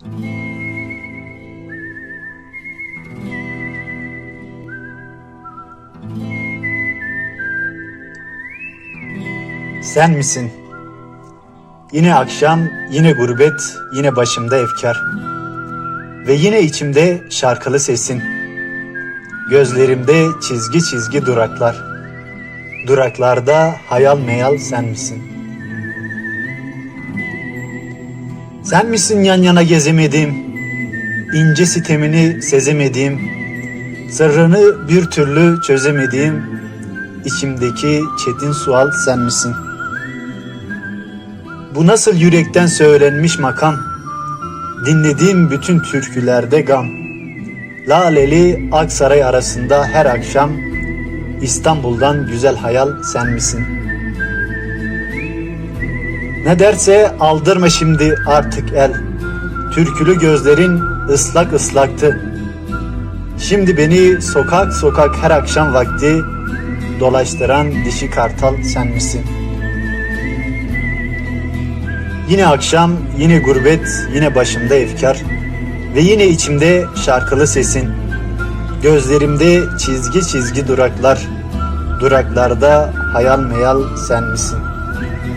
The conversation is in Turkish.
Sen misin? Yine akşam, yine gurbet, yine başımda efkar. Ve yine içimde şarkılı sesin. Gözlerimde çizgi çizgi duraklar. Duraklarda hayal meyal sen misin? Sen misin yan yana gezemediğim, ince sitemini sezemediğim, sırrını bir türlü çözemediğim, içimdeki çetin sual sen misin? Bu nasıl yürekten söylenmiş makam? Dinlediğim bütün türkülerde gam. Laleli Aksaray arasında her akşam İstanbul'dan güzel hayal sen misin? Ne derse aldırma şimdi artık el. Türkülü gözlerin ıslak ıslaktı. Şimdi beni sokak sokak her akşam vakti dolaştıran dişi kartal sen misin? Yine akşam, yine gurbet, yine başımda efkar ve yine içimde şarkılı sesin. Gözlerimde çizgi çizgi duraklar, duraklarda hayal meyal sen misin?